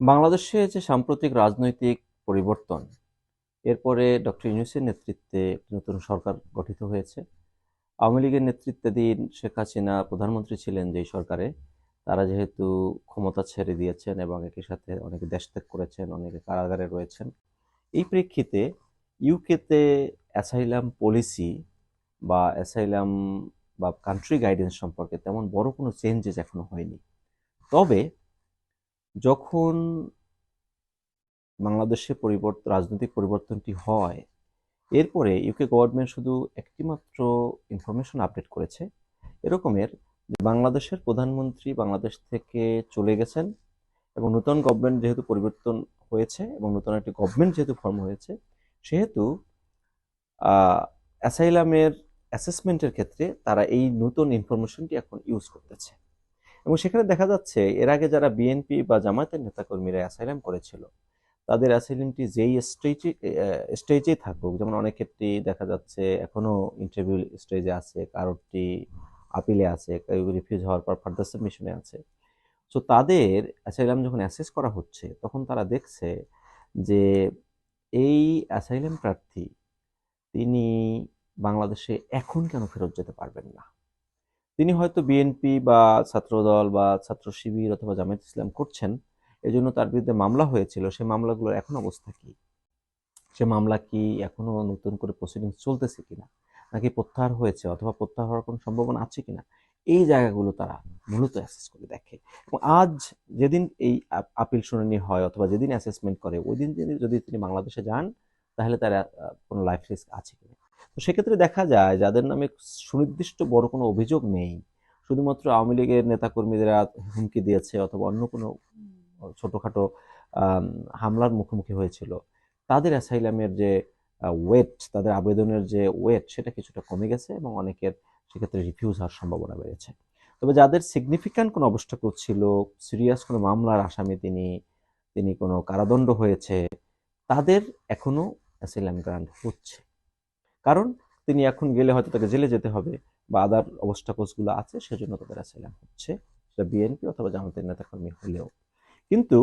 বাংলাদেশে যে সাম্প্রতিক রাজনৈতিক পরিবর্তন, এরপরে ডক্টর ইউনূসের নেতৃত্বে একটি নতুন সরকার গঠিত হয়েছে। আওয়ামী লীগের নেতৃত্বাধীন শেখ হাসিনা প্রধানমন্ত্রী ছিলেন যেই সরকারে। তারা যেহেতু ক্ষমতা ছেড়ে দিয়েছেন এবং একই সাথে অনেকে দেশত্যাগ করেছেন, অনেকে কারাগারে রয়েছেন। এই প্রেক্ষিতে ইউকেতে অ্যাসাইলাম পলিসি বা অ্যাসাইলাম বা কান্ট্রি গাইডেন্স সম্পর্কে তেমন বড় কোনো চেঞ্জেস এখনও হয়নি। তবে যখন বাংলাদেশে পরিবর্তন রাজনৈতিক পরিবর্তনটি হয়, এরপরে ইউকে গভর্নমেন্ট শুধু একটিমাত্র ইনফরমেশন আপডেট করেছে। এরকমের বাংলাদেশের প্রধানমন্ত্রী বাংলাদেশ থেকে চলে গেছেন এবং নতুন গভর্নমেন্ট যেহেতু পরিবর্তন হয়েছে এবং নতুন একটি গভর্নমেন্ট যেহেতু ফর্ম হয়েছে, সেহেতু অ্যাসাইলামের অ্যাসেসমেন্টের ক্ষেত্রে তারা এই নতুন ইনফরমেশনটি এখন ইউজ করতেছে। এবং সেখানে দেখা যাচ্ছে, এর আগে যারা বিএনপি বা জামায়াতের নেতাকর্মীরা অ্যাসাইলাম করেছিল, তাদের অ্যাসাইলামটি যেই স্টেজে স্টেজেই থাকুক, যেমন অনেক ক্ষেত্রেই দেখা যাচ্ছে এখনও ইন্টারভিউ স্টেজে আছে কারোরটি আপিলে আছে, কেউ রিফিউজ হওয়ার পর ফার্দার সাবমিশনে আছে। সো তাদের অ্যাসাইলাম যখন অ্যাসেস করা হচ্ছে, তখন তারা দেখছে যে এই অ্যাসাইলাম প্রার্থী, তিনি বাংলাদেশে এখন কেন ফেরত যেতে পারবেন না। তিনি হয়তো বিএনপি বা ছাত্রদল বা ছাত্র শিবির অথবা জামায়াত ইসলাম করছেন, এজন্য তার বিরুদ্ধে মামলা হয়েছিল। সেই মামলাগুলোর এখন অবস্থা কি? সে মামলা কি এখনও নতুন করে প্রসিডিংস চলতেছে কিনা? নাকি প্রত্যাহার হয়েছে অথবা প্রত্যাহার হওয়ার কোনো সম্ভাবনা আছে কিনা? এই জায়গাগুলো তারা মূলত অ্যাসেস করে দেখে। এবং আজ যেদিন এই আপিল শুনানি হয় অথবা যেদিন অ্যাসেসমেন্ট করে ওই দিন যদি তিনি বাংলাদেশে যান, তাহলে তার কোনো লাইফ রিস্ক আছে কিনা? তো সেক্ষেত্রে দেখা যায় যাদের নামে সুনির্দিষ্ট বড় কোনো অভিযোগ নেই শুধুমাত্র আওয়ামী লীগের নেতাকর্মীরা হুমকি দিয়েছে অথবা অন্য কোনো ছোটোখাটো হামলার মুখোমুখি হয়েছিল তাদের অ্যাসাইলামের যে ওয়েট তাদের আবেদনের যে ওয়েট সেটা কিছুটা কমে গেছে এবং অনেকের সেক্ষেত্রে রিফিউজ হওয়ার সম্ভাবনা বেড়েছে। তবে যাদের সিগনিফিক্যান্ট কোনো অবস্থা করছিল সিরিয়াস কোনো মামলার আসামি তিনি তিনি কোনো কারাদণ্ড হয়েছে তাদের এখনও অ্যাসাইলাম গ্রান্ট হচ্ছে। কারণ তিনি এখন গেলে হয়তো তাকে জেলে যেতে হবে বা আদার অবস্টাকলসগুলো আছে, সেজন্য তাদের অ্যাসাইলাম হচ্ছে। সেটা বিএনপি অথবা জামাতের নেতাকর্মী হলেও। কিন্তু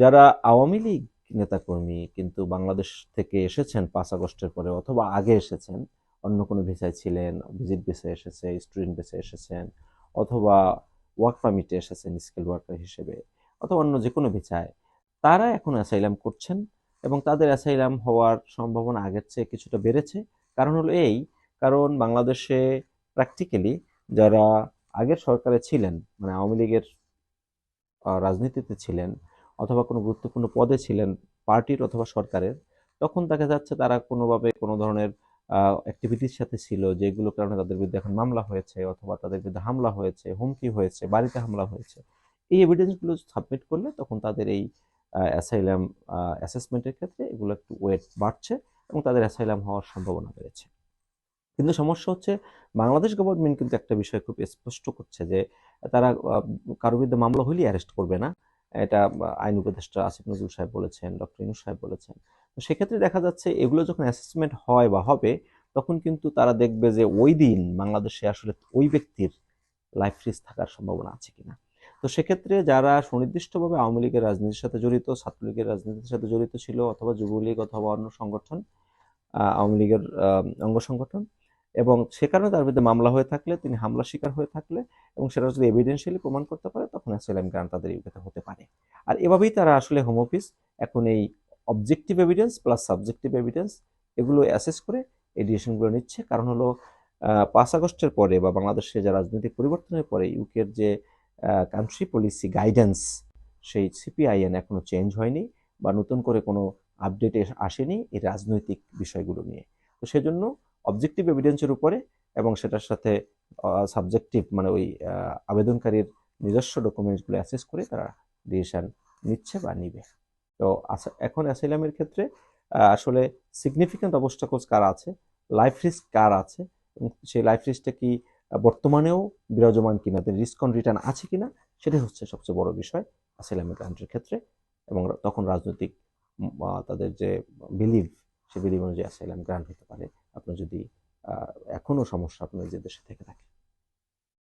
যারা আওয়ামী লীগ নেতাকর্মী, কিন্তু বাংলাদেশ থেকে এসেছেন পাঁচ আগস্টের পরে অথবা আগে এসেছেন, অন্য কোনো ভিসায় ছিলেন ভিজিট ভিসায় এসেছে স্টুডেন্ট ভিসায় এসেছেন, অথবা ওয়ার্ক পারমিটে এসেছেন স্কিল ওয়ার্কার হিসেবে, অথবা অন্য যে কোনো ভিসায় তারা এখন অ্যাসাইলাম করছেন এবং তাদের অ্যাসাইলাম হওয়ার সম্ভাবনা আগের চেয়ে কিছুটা বেড়েছে। কারণ হলো এই, কারণ বাংলাদেশে প্র্যাকটিক্যালি যারা আগের সরকারে ছিলেন মানে আওয়ামী লীগের রাজনীতিতে ছিলেন অথবা কোনো গুরুত্বপূর্ণ পদে ছিলেন পার্টির অথবা সরকারের, তখন দেখা যাচ্ছে তারা কোনোভাবে কোনো ধরনের অ্যাক্টিভিটির সাথে ছিল যেগুলো কারণে তাদের বিরুদ্ধে এখন মামলা হয়েছে অথবা তাদের বিরুদ্ধে হামলা হয়েছে, হুমকি হয়েছে, বাড়িতে হামলা হয়েছে। এই এভিডেন্সগুলো সাবমিট করলে তখন তাদের এই অ্যাসাইলাম অ্যাসেসমেন্টের ক্ষেত্রে এগুলো একটু ওয়েট বাড়ছে। এবং তাদের অ্যাসাইলাম হওয়ার সম্ভাবনা বেড়েছে। কিন্তু সমস্যা হচ্ছে, বাংলাদেশ গভর্নমেন্ট কিন্তু একটা বিষয় খুব স্পষ্ট করছে যে, তারা কারও বিরুদ্ধে মামলা হলেই অ্যারেস্ট করবে না। এটা আইন উপদেষ্টা আসিফ নজরুল সাহেব বলেছেন ডক্টর ইনু সাহেব বলেছেন। তো সেক্ষেত্রে দেখা যাচ্ছে, এগুলো যখন অ্যাসেসমেন্ট হয় বা হবে, তখন কিন্তু তারা দেখবে যে, ওই দিন বাংলাদেশে আসলে ওই ব্যক্তির লাইফ রিস্ক থাকার সম্ভাবনা আছে কিনা। তো সেক্ষেত্রে যারা সুনির্দিষ্টভাবে আওয়ামী লীগের রাজনীতির সাথে জড়িত, ছাত্রলীগের রাজনীতির সাথে জড়িত ছিল অথবা যুবলীগ অথবা অন্য সংগঠন আওয়ামী লীগের অঙ্গ সংগঠন এবং সে কারণে তার বিরুদ্ধে মামলা হয়ে থাকলে, তিনি হামলা শিকার হয়ে থাকলে এবং সেটা যদি এভিডেন্সিয়ালি প্রমাণ করতে পারে, তখন অ্যাসাইলাম গ্রান্ট তাদের ইউকেতে হতে পারে। আর এভাবেই তারা আসলে হোম অফিস এখন এই objective evidence plus subjective evidence এগুলো অ্যাসেস করে এই ডিসিশনগুলো নিচ্ছে। কারণ হলো পাঁচ আগস্টের পরে বা বাংলাদেশে যে রাজনৈতিক পরিবর্তনের পরে ইউকের যে কান্ট্রি পলিসি গাইডেন্স সেই সিপিআইএন এখনও চেঞ্জ হয়নি বা নতুন করে কোনো আপডেট আসেনি এই রাজনৈতিক বিষয়গুলো নিয়ে। তো সেজন্য অবজেক্টিভ এভিডেন্সের উপরে এবং সেটার সাথে সাবজেক্টিভ মানে ওই আবেদনকারীর নিজস্ব ডকুমেন্টসগুলো অ্যাসেস করে তারা ডিসিশন নিচ্ছে বা নিবে। তো এখন অ্যাসাইলামের ক্ষেত্রে আসলে সিগনিফিক্যান্ট অবস্টাকলস কার আছে? লাইফ রিস্ক কার আছে? সেই লাইফ রিস্কটা কি বর্তমানেও বিরাজমান কিনা, তাদের রিস্ক অন রিটার্ন আছে কিনা, সেটাই হচ্ছে সবচেয়ে বড় বিষয় অ্যাসাইলামের কান্ট্রির ক্ষেত্রে। এবং তখন রাজনৈতিক তাদের যে বিলিভ সে বিলিভ অনুযায়ী অ্যাসাইলাম গ্রান্ট হতে পারে। আপনি যদি এখনও সমস্যা আপনার যে দেশে থেকে থাকে